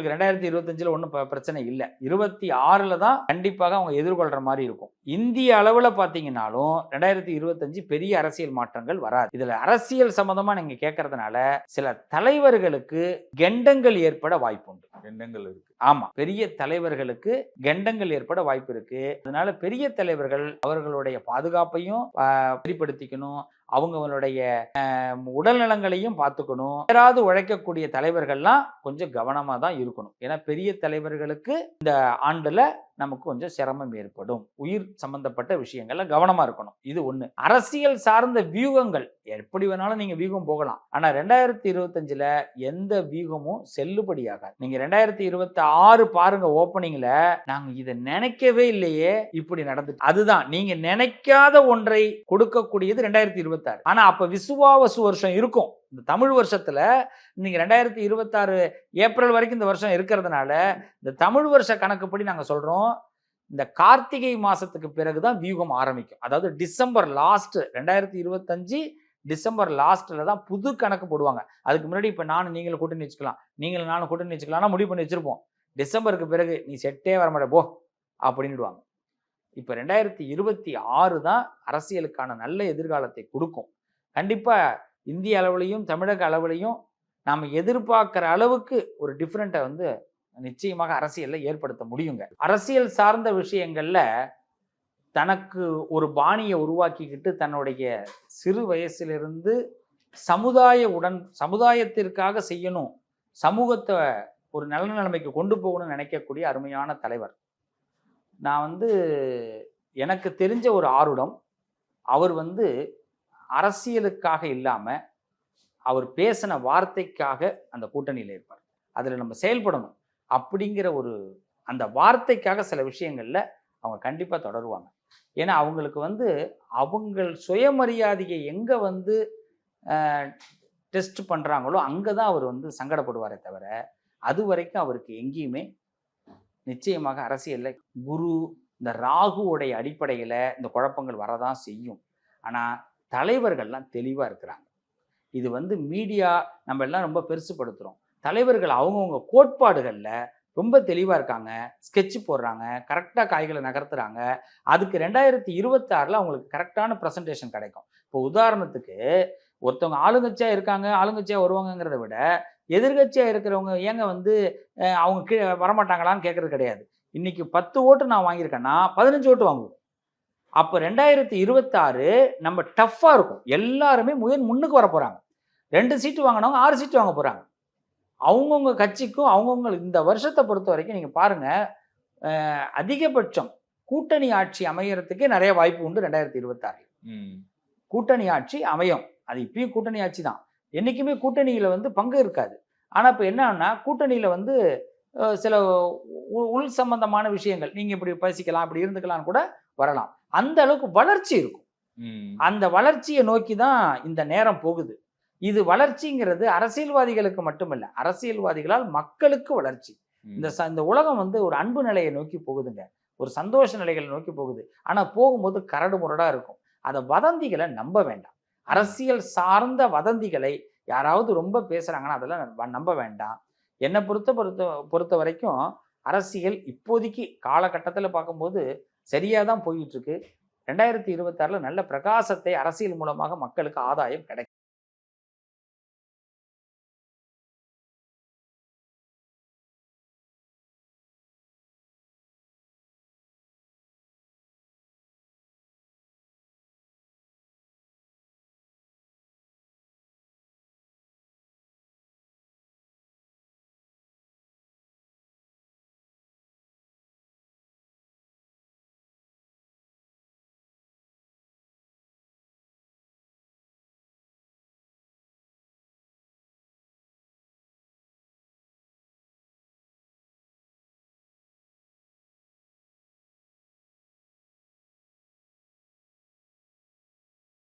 உங்களுக்கு ரெண்டாயிரத்தி இருபத்தஞ்சில் ஒன்றும் பிரச்சனை இல்லை. இருபத்தி ஆறில் தான் கண்டிப்பாக அவங்க எதிர்கொள்கிற மாதிரி இருக்கும். இந்திய அளவில் பார்த்தீங்கன்னாலும் ரெண்டாயிரத்தி இருபத்தஞ்சு பெரிய அரசியல் மாற்றங்கள் வராது. இதில் அரசியல் சம்மந்தமாக நீங்கள் கேட்கறதுனால சில தலைவர்களுக்கு கெண்டங்கள் ஏற்பட வாய்ப்புண்டு. எண்ணங்கள் இருக்கு. ஆமா. பெரிய தலைவர்களுக்கு கெண்டங்கள் ஏற்பட வாய்ப்பு இருக்கு. அதனால பெரிய தலைவர்கள் அவர்களுடைய பாதுகாப்பையும் வெளிப்படுத்திக்கணும் அவங்களுடைய உடல் நலங்களையும் பார்த்துக்கணும். யாராவது உழைக்கக்கூடிய தலைவர்கள்லாம் கொஞ்சம் கவனமாக தான் இருக்கணும். ஏன்னா பெரிய தலைவர்களுக்கு இந்த ஆண்டில் நமக்கு கொஞ்சம் சிரமம் ஏற்படும். உயிர் சம்பந்தப்பட்ட விஷயங்கள்ல கவனமா இருக்கணும். இது ஒண்ணு. அரசியல் சார்ந்த வியூகங்கள். எப்படி வேணாலும் நீங்க வியூகம் போகலாம். ஆனா ரெண்டாயிரத்தி இருபத்தஞ்சுல எந்த வியூகமும் செல்லுபடியாகாது. நீங்க ரெண்டாயிரத்தி இருபத்தி ஆறு பாருங்க ஓப்பனிங்ல நாங்க இதை நினைக்கவே இல்லையே இப்படி நடந்துட்டு. அதுதான். நீங்க நினைக்காத ஒன்றை கொடுக்கக்கூடியது ரெண்டாயிரத்தி இருபத்தாறு ஆனா அப்ப விசுவாவசு வருஷம் இருக்கும். இந்த தமிழ் வருஷத்துல நீங்க ரெண்டாயிரத்தி இருபத்தாறு ஏப்ரல் வரைக்கும் இந்த வருஷம் இருக்கிறதுனால இந்த தமிழ் வருஷ கணக்குப்படி நாங்க சொல்றோம். இந்த கார்த்திகை மாசத்துக்கு பிறகுதான் வியூகம் ஆரம்பிக்கும். அதாவது டிசம்பர் லாஸ்ட் ரெண்டாயிரத்தி இருபத்தஞ்சு டிசம்பர் லாஸ்ட்ல தான் புது கணக்கு போடுவாங்க. அதுக்கு முன்னாடி இப்ப நானும் நீங்களும் கூட்டணி வச்சுக்கலாம். நீங்களும் நானும் கூட்டணி வச்சுக்கலாம்னா முடிவு பண்ணி வச்சிருப்போம். டிசம்பருக்கு பிறகு நீ செட்டே வர மாட்டே போ அப்படின்னுடுவாங்க. இப்போ ரெண்டாயிரத்தி இருபத்தி ஆறு தான் அரசியலுக்கான நல்ல எதிர்காலத்தை கொடுக்கும். கண்டிப்பாக இந்திய அளவுலையும் தமிழக அளவுலையும் நாம் எதிர்பார்க்குற அளவுக்கு ஒரு டிஃப்ரெண்ட்டை வந்து நிச்சயமாக அரசியலில் ஏற்படுத்த முடியுங்க. அரசியல் சார்ந்த விஷயங்களில் தனக்கு ஒரு பாணியை உருவாக்கிக்கிட்டு தன்னுடைய சிறு வயசிலிருந்து சமுதாய உடன் சமுதாயத்திற்காக செய்யணும் சமூகத்தை ஒரு நல்ல நிலைமைக்கு கொண்டு போகணும்னு நினைக்கக்கூடிய அருமையான தலைவர். நான் வந்து எனக்கு தெரிஞ்ச ஒரு ஆருடம் அவர் வந்து அரசியலுக்காக இல்லாமல் அவர் பேசின வார்த்தைக்காக அந்த கூட்டணியில் இருப்பார். அதில் நம்ம செயல்படணும் அப்படிங்கிற ஒரு அந்த வார்த்தைக்காக சில விஷயங்களில் அவங்க கண்டிப்பாக தொடருவாங்க. ஏன்னா அவங்களுக்கு வந்து அவங்கள் சுயமரியாதையை எங்கே வந்து டெஸ்ட் பண்ணுறாங்களோ அங்கே தான் அவர் வந்து சங்கடப்படுவாரே தவிர அது வரைக்கும் அவருக்கு எங்கேயுமே நிச்சயமாக அரசியலில் குரு இந்த ராகுவோடைய அடிப்படையில் இந்த குழப்பங்கள் வரதான் செய்யும். ஆனால் தலைவர்கள்லாம் தெளிவாக இருக்கிறாங்க. இது வந்து மீடியா நம்ம எல்லாம் ரொம்ப பெருசுப்படுத்துகிறோம் தலைவர்கள் அவங்கவுங்க கோட்பாடுகளில் ரொம்ப தெளிவாக இருக்காங்க. ஸ்கெட்ச் போடுறாங்க. கரெக்டாக காய்களை நகர்த்துறாங்க. அதுக்கு ரெண்டாயிரத்தி இருபத்தாறில் அவங்களுக்கு கரெக்டான ப்ரெசன்டேஷன் கிடைக்கும். இப்போ உதாரணத்துக்கு ஒருத்தவங்க ஆளுங்கட்சியாக இருக்காங்க ஆளுங்கட்சியாக வருவாங்கங்கிறத விட எதிர்கட்சியாக இருக்கிறவங்க ஏங்க வந்து அவங்க கீழே வரமாட்டாங்களான்னு கேட்கறது கிடையாது. இன்னைக்கு பத்து ஓட்டு நான் வாங்கியிருக்கேன்னா பதினஞ்சு ஓட்டு வாங்குவோம். அப்போ ரெண்டாயிரத்தி இருபத்தாறு நம்ம டஃப்பாக இருக்கும். எல்லாருமே முயல் முன்னுக்கு வர போகிறாங்க ரெண்டு சீட்டு வாங்கினவங்க ஆறு சீட்டு வாங்க போகிறாங்க அவங்கவுங்க கட்சிக்கும் அவங்கவுங்க இந்த வருஷத்தை பொறுத்த வரைக்கும் நீங்கள் பாருங்கள் அதிகபட்சம் கூட்டணி ஆட்சி அமையறதுக்கே நிறைய வாய்ப்பு உண்டு ரெண்டாயிரத்தி இருபத்தாறு. கூட்டணி ஆட்சி அமையும். அது இப்பயும் கூட்டணி ஆட்சி தான். என்றைக்குமே கூட்டணியில் வந்து பங்கு இருக்காது. ஆனால் இப்போ என்னன்னா கூட்டணியில் வந்து சில உ- உள் சம்பந்தமான விஷயங்கள் நீங்கள் இப்படி பேசிக்கலாம் இப்படி இருந்துக்கலாம்னு கூட வரலாம். அந்த அளவுக்கு வளர்ச்சி இருக்கும். அந்த வளர்ச்சியை நோக்கி தான் இந்த நேரம் போகுது. இது வளர்ச்சிங்கிறது அரசியல்வாதிகளுக்கு மட்டுமல்ல அரசியல்வாதிகளால் மக்களுக்கு வளர்ச்சி. இந்த ச- இந்த உலகம் வந்து ஒரு அன்பு நிலையை நோக்கி போகுதுங்க. ஒரு சந்தோஷ நிலைகளை நோக்கி போகுது. ஆனா போகும்போது கரடு முரடா இருக்கும். அதை வதந்திகளை நம்ப வேண்டாம். அரசியல் சார்ந்த வதந்திகளை யாராவது ரொம்ப பேசுறாங்கன்னா அதெல்லாம் நம்ப- நம்ப வேண்டாம். என்னை பொறுத்த பொறுத்த பொறுத்த வரைக்கும் அரசியல் இப்போதைக்கு காலகட்டத்தில் பார்க்கும்போது சரியாக தான் போயிட்டு இருக்கு ரெண்டாயிரத்தி இருபத்தாறில் நல்ல பிரகாசத்தை அரசியல் மூலமாக மக்களுக்கு ஆதாயம் கிடைக்கும்.